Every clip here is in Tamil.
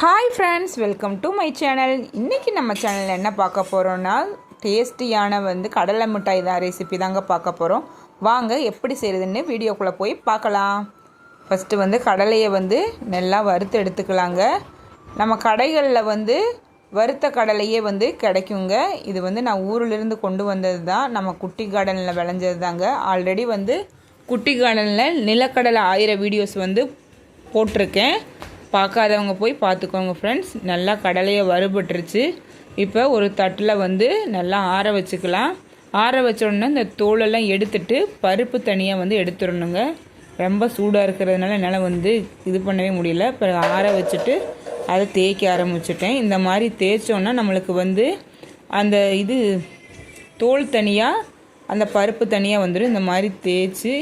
Hi friends welcome to my channel இன்றைக்கி நம்ம சேனலில் என்ன பார்க்க போகிறோன்னா டேஸ்டியான வந்து கடலை மிட்டாய் தான் ரெசிபி தாங்க பார்க்க போகிறோம் வாங்க எப்படி செய்கிறதுன்னு வீடியோக்குள்ளே போய் பார்க்கலாம். ஃபஸ்ட்டு வந்து கடலையை வந்து நல்லா வறுத்து எடுத்துக்கலாங்க. நம்ம கடைகளில் வந்து வறுத்த கடலையே வந்து கிடைக்குங்க. இது வந்து நான் ஊரிலிருந்து கொண்டு வந்தது தான். நம்ம குட்டி கார்டனில் விளைஞ்சது தாங்க. ஆல்ரெடி வந்து குட்டி கார்டனில் நிலக்கடலை ஆயிரம் வீடியோஸ் வந்து போட்டிருக்கேன். பார்க்காதவங்க போய் பார்த்துக்கோங்க ஃப்ரெண்ட்ஸ் நல்லா கடலையை வறுபட்டுருச்சு. இப்போ ஒரு தட்டில் வந்து நல்லா ஆற வச்சுக்கலாம். ஆற வச்சோடனே இந்த தோலெல்லாம் எடுத்துட்டு பருப்பு தனியாக வந்து எடுத்துடணுங்க. ரொம்ப சூடாக இருக்கிறதுனால என்னால் வந்து இது பண்ணவே முடியல. பிறகு ஆற வச்சுட்டு அதை தேய்க்க ஆரம்பிச்சிட்டேன். இந்த மாதிரி தேய்ச்சோன்னா நம்மளுக்கு வந்து அந்த இது தோல் தனியாக அந்த பருப்பு தனியாக வந்துடும் இந்த மாதிரி தேய்ச்சி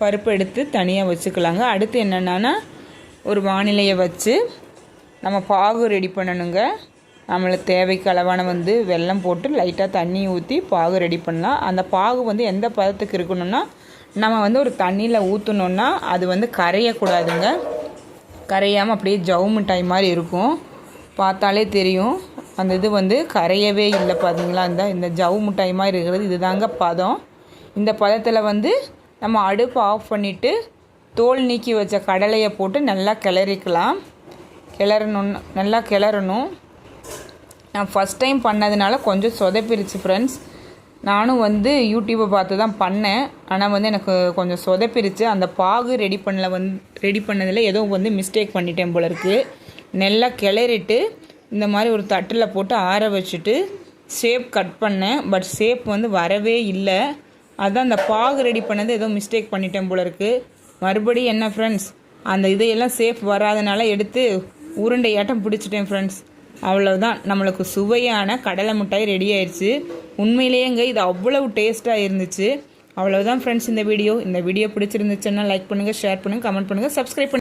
பருப்பு எடுத்து தனியாக வச்சுக்கலாங்க. அடுத்து என்னென்னா ஒரு வானிலையை வச்சு நம்ம பாகு ரெடி பண்ணணுங்க. நம்மளுக்கு தேவைக்கு அளவான வந்து வெல்லம் போட்டு லைட்டாக தண்ணி ஊற்றி பாகு ரெடி பண்ணலாம். அந்த பாகு வந்து எந்த பதத்துக்கு இருக்கணும்னா நம்ம வந்து ஒரு தண்ணியில் ஊற்றணுன்னா அது வந்து கரையக்கூடாதுங்க. கரையாமல் அப்படியே ஜவு மிட்டாய் மாதிரி இருக்கும். பார்த்தாலே தெரியும். அந்த இது வந்து கரையவே இல்லை பார்த்தீங்களா இந்த இந்த ஜவு மிட்டாய் மாதிரி இருக்கிறது இதுதாங்க பதம். இந்த பதத்தில் வந்து நம்ம அடுப்பு ஆஃப் பண்ணிவிட்டு தோல் நீக்கி வச்ச கடலையை போட்டு நல்லா கிளறிக்கலாம். கிளறணும் நல்லா கிளறணும். நான் ஃபஸ்ட் டைம் பண்ணதுனால கொஞ்சம் சொதப்பிருச்சு ஃப்ரெண்ட்ஸ் நானும் வந்து யூடியூப்பை பார்த்து தான் பண்ணேன். ஆனால் வந்து எனக்கு கொஞ்சம் சொதப்பிருச்சு. அந்த பாகு ரெடி பண்ணல வந்து ரெடி பண்ணதில் ஏதோ வந்து மிஸ்டேக் பண்ணிட்டேன் போல இருக்குது நல்லா கிளறிட்டு இந்த மாதிரி ஒரு தட்டில் போட்டு ஆற வச்சுட்டு ஷேப் கட் பண்ணேன். பட் ஷேப் வந்து வரவே இல்லை. அதுதான் அந்த பாகு ரெடி பண்ணது ஏதோ மிஸ்டேக் பண்ணிட்டேன் போல இருக்குது மறுபடியும் என்ன ஃப்ரெண்ட்ஸ் அந்த இதையெல்லாம் சேஃப் வராதனால எடுத்து உருண்டையாட்டம் பிடிச்சிட்டேன் ஃப்ரெண்ட்ஸ் அவ்வளோதான் நம்மளுக்கு சுவையான கடலை மிட்டாய் ரெடி ஆயிடுச்சு உண்மையிலேயேங்க இது அவ்வளவு டேஸ்ட்டாக இருந்துச்சு. அவ்வளோதான் ஃப்ரெண்ட்ஸ் இந்த வீடியோ இந்த வீடியோ பிடிச்சிருந்துச்சுன்னா லைக் பண்ணுங்கள் ஷேர் பண்ணுங்கள் கமெண்ட் பண்ணுங்கள் சப்ஸ்கிரைப் பண்ணுங்கள்